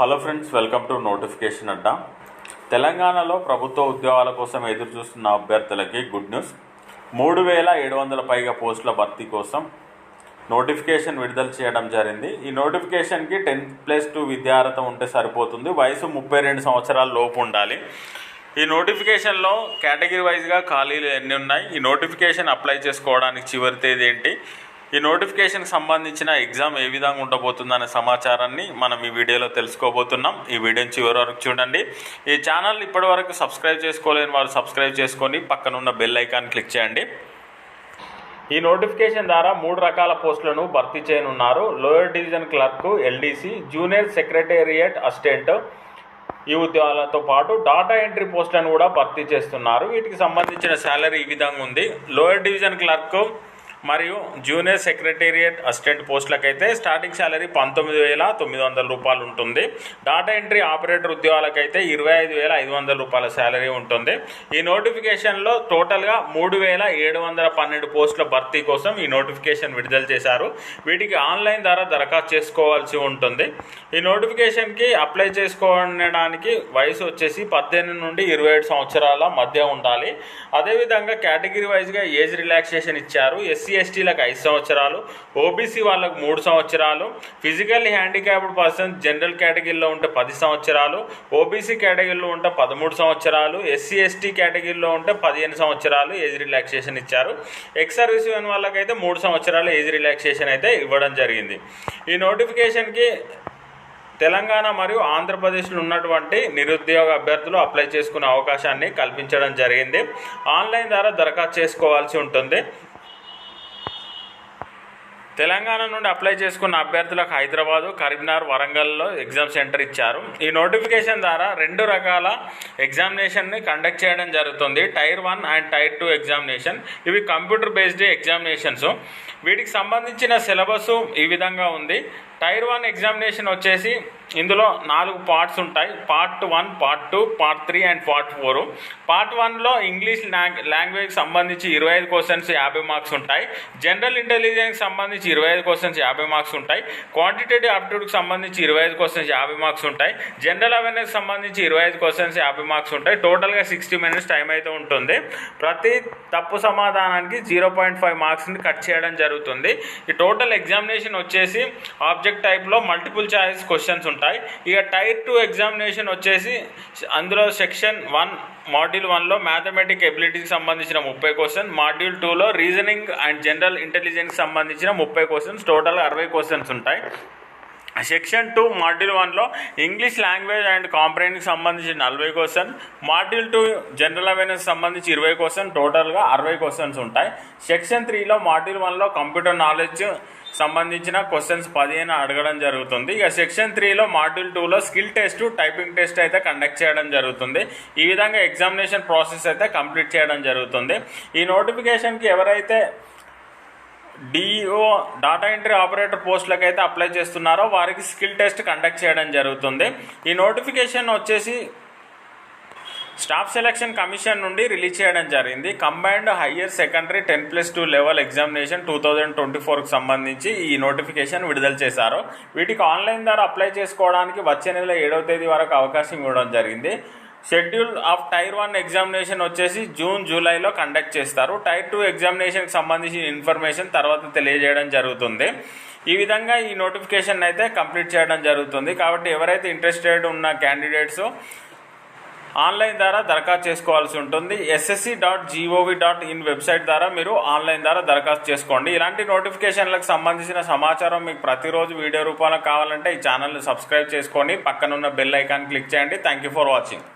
Hello friends welcome to notification Adda. తెలంగాణలో ప్రభుత్వ ఉద్యోగాల కోసం ఎదురు చూస్తున్న అభ్యర్థులకి గుడ్ న్యూస్ మూడు వేల ఏడు వందల పైగా పోస్టుల భర్తీ కోసం నోటిఫికేషన్ విడుదల చేయడం జరిగింది. ఈ నోటిఫికేషన్కి టెన్త్ ప్లస్ టూ విద్యార్హత ఉంటే సరిపోతుంది. వయసు ముప్పై రెండు సంవత్సరాల లోపు ఉండాలి. ఈ నోటిఫికేషన్లో కేటగిరీ వైజ్గా ఖాళీలు ఎన్ని ఉన్నాయి? ఈ నోటిఫికేషన్ అప్లై చేసుకోవడానికి చివరి తేదీ ఏంటి? ఈ నోటిఫికేషన్కి సంబంధించిన ఎగ్జామ్ ఏ విధంగా ఉండబోతుందనే సమాచారాన్ని మనం ఈ వీడియోలో తెలుసుకోబోతున్నాం. ఈ వీడియోని చివరి వరకు చూడండి. ఈ ఛానల్ ఇప్పటివరకు సబ్స్క్రైబ్ చేసుకోలేని వారు సబ్స్క్రైబ్ చేసుకొని పక్కనున్న బెల్ ఐకాన్ క్లిక్ చేయండి. ఈ నోటిఫికేషన్ ద్వారా మూడు రకాల పోస్టులను భర్తీ చేయనున్నారు. Lower division clerk LDC junior secretariat assistant ఈ ఉద్యోగాలతో పాటు డాటా ఎంట్రీ పోస్టులను కూడా భర్తీ చేస్తున్నారు. వీటికి సంబంధించిన శాలరీ ఈ విధంగా ఉంది. లోయర్ డివిజన్ క్లర్క్ మరియు జూనియర్ సెక్రటేరియట్ అసిస్టెంట్ పోస్టులకైతే స్టార్టింగ్ శాలరీ పంతొమ్మిది వేల తొమ్మిది వందల రూపాయలు ఉంటుంది. డాటా ఎంట్రీ ఆపరేటర్ ఉద్యోగాలకైతే ఇరవై ఐదు వేల ఐదు వందల రూపాయల శాలరీ ఉంటుంది. ఈ నోటిఫికేషన్లో టోటల్గా మూడు వేల ఏడు వందల పన్నెండు పోస్టుల భర్తీ కోసం ఈ నోటిఫికేషన్ విడుదల చేశారు. వీటికి ఆన్లైన్ ద్వారా దరఖాస్తు చేసుకోవాల్సి ఉంటుంది. ఈ నోటిఫికేషన్కి అప్లై చేసుకోవడానికి వయసు వచ్చేసి పద్దెనిమిది నుండి ఇరవై ఏడు సంవత్సరాల మధ్య ఉండాలి. అదేవిధంగా కేటగిరీ వైజ్గా ఏజ్ రిలాక్సేషన్ ఇచ్చారు. ఎస్ ఎస్సీ ఎస్టీలకు ఐదు సంవత్సరాలు ఓబీసీ వాళ్ళకు మూడు సంవత్సరాలు ఫిజికల్లీ హ్యాండిక్యాప్డ్ పర్సన్ జనరల్ కేటగిరీలో ఉంటే పది సంవత్సరాలు ఓబీసీ కేటగిరీలో ఉంటే పదమూడు సంవత్సరాలు ఎస్సీ ఎస్టీ కేటగిరీలో ఉంటే పదిహేను సంవత్సరాలు ఏజ్ రిలాక్సేషన్ ఇచ్చారు. ఎక్స్ సర్వీస్ మెన్ వాళ్ళకైతే మూడు సంవత్సరాలు ఏజ్ రిలాక్సేషన్ అయితే ఇవ్వడం జరిగింది. ఈ నోటిఫికేషన్కి తెలంగాణ మరియు ఆంధ్రప్రదేశ్లో ఉన్నటువంటి నిరుద్యోగ అభ్యర్థులు అప్లై చేసుకునే అవకాశాన్ని కల్పించడం జరిగింది. ఆన్లైన్ ద్వారా దరఖాస్తు చేసుకోవాల్సి ఉంటుంది. తెలంగాణ నుండి అప్లై చేసుకున్న అభ్యర్థులకు హైదరాబాదు కరీంనగర్ వరంగల్లో ఎగ్జామ్ సెంటర్ ఇచ్చారు. ఈ నోటిఫికేషన్ ద్వారా రెండు రకాల ఎగ్జామినేషన్ని కండక్ట్ చేయడం జరుగుతుంది. Tier one and tier two examination. ఇవి కంప్యూటర్ బేస్డ్ ఎగ్జామినేషన్స్. వీటికి సంబంధించిన సిలబస్ ఈ విధంగా ఉంది. టైర్ వన్ ఎగ్జామినేషన్ వచ్చేసి ఇందులో నాలుగు పార్ట్స్ ఉంటాయి. Part one part two part three and part four. Part వన్లో ఇంగ్లీష్ లాంగ్ లాంగ్వేజ్కి సంబంధించి ఇరవై ఐదు క్వశ్చన్స్ యాభై మార్క్స్ ఉంటాయి. జనరల్ ఇంటెలిజెన్స్కి సంబంధించి ఇరవై ఐదు క్వశ్చన్స్ యాభై మార్క్స్ ఉంటాయి. క్వాంటిటేటివ్ ఆప్టిట్యూడ్కి సంబంధించి ఇరవై ఐదు క్వశ్చన్స్ యాభై మార్క్స్ ఉంటాయి. జనరల్ అవేర్నెస్ సంబంధించి ఇరవై ఐదు క్వశ్చన్స్ యాభై మార్క్స్ ఉంటాయి. టోటల్గా సిక్స్టీ మినిట్స్ టైం అయితే ఉంటుంది. ప్రతి తప్పు సమాధానానికి జీరో పాయింట్ ఫైవ్ మార్క్స్ని కట్ చేయడం జరుగుతుంది. జరుగుతుంది. ఈ టోటల్ ఎగ్జామినేషన్ వచ్చేసి ఆబ్జెక్ట్ టైప్లో మల్టిపుల్ చాయిస్ క్వశ్చన్స్ ఉంటాయి. ఇక టైర్ టూ ఎగ్జామినేషన్ వచ్చేసి అందులో సెక్షన్ వన్ మాడ్యూల్ వన్లో మ్యాథమెటిక్ ఎబిలిటీకి సంబంధించిన ముప్పై క్వశ్చన్ మాడ్యూల్ టూలో రీజనింగ్ అండ్ జనరల్ ఇంటెలిజెన్స్కి సంబంధించిన ముప్పై క్వశ్చన్స్ టోటల్ అరవై క్వశ్చన్స్ ఉంటాయి. సెక్షన్ టూ మాడ్యూల్ వన్లో ఇంగ్లీష్ లాంగ్వేజ్ అండ్ కాంప్రహెన్కి సంబంధించి నలభై question module two general awareness సంబంధించి ఇరవై క్వశ్చన్ టోటల్గా అరవై క్వశ్చన్స్ ఉంటాయి. సెక్షన్ త్రీలో మాడ్యూల్ వన్లో కంప్యూటర్ నాలెడ్జ్ సంబంధించిన క్వశ్చన్స్ పదిహేను అడగడం జరుగుతుంది. ఇక సెక్షన్ త్రీలో మాడ్యూల్ టూలో స్కిల్ టెస్ట్ టైపింగ్ టెస్ట్ అయితే కండక్ట్ చేయడం జరుగుతుంది. ఈ విధంగా ఎగ్జామినేషన్ ప్రాసెస్ అయితే కంప్లీట్ చేయడం జరుగుతుంది. ఈ నోటిఫికేషన్కి ఎవరైతే డిఓ డాటా ఎంట్రీ ఆపరేటర్ పోస్టులకు అయితే అప్లై చేస్తున్నారో వారికి స్కిల్ టెస్ట్ కండక్ట్ చేయడం జరుగుతుంది. ఈ నోటిఫికేషన్ వచ్చేసి స్టాఫ్ సెలక్షన్ కమిషన్ నుండి రిలీజ్ చేయడం జరిగింది. Combined higher secondary ten plus two level examination two thousand twenty ఫోర్కి సంబంధించి ఈ నోటిఫికేషన్ విడుదల చేశారు. వీటికి ఆన్లైన్ ద్వారా అప్లై చేసుకోవడానికి వచ్చే నెల ఏడవ తేదీ వరకు అవకాశం ఇవ్వడం జరిగింది. Schedule of tier one examination వచ్చేసి జూన్ జూలైలో కండక్ట్ చేస్తారు. టైర్ టూ ఎగ్జామినేషన్కి సంబంధించిన ఇన్ఫర్మేషన్ తర్వాత తెలియజేయడం జరుగుతుంది. ఈ విధంగా ఈ నోటిఫికేషన్ అయితే కంప్లీట్ చేయడం జరుగుతుంది. కాబట్టి ఎవరైతే ఇంట్రెస్టెడ్ ఉన్న క్యాండిడేట్స్ ఆన్లైన్ ద్వారా దరఖాస్తు చేసుకోవాల్సి ఉంటుంది. SSC dot gov dot in website ద్వారా మీరు ఆన్లైన్ ద్వారా దరఖాస్తు చేసుకోండి. ఇలాంటి నోటిఫికేషన్లకు సంబంధించిన సమాచారం మీకు ప్రతిరోజు వీడియో రూపంలో కావాలంటే ఈ ఛానల్ని సబ్స్క్రైబ్ చేసుకొని పక్కనున్న బెల్ ఐకాన్ క్లిక్ చేయండి. Thank you for watching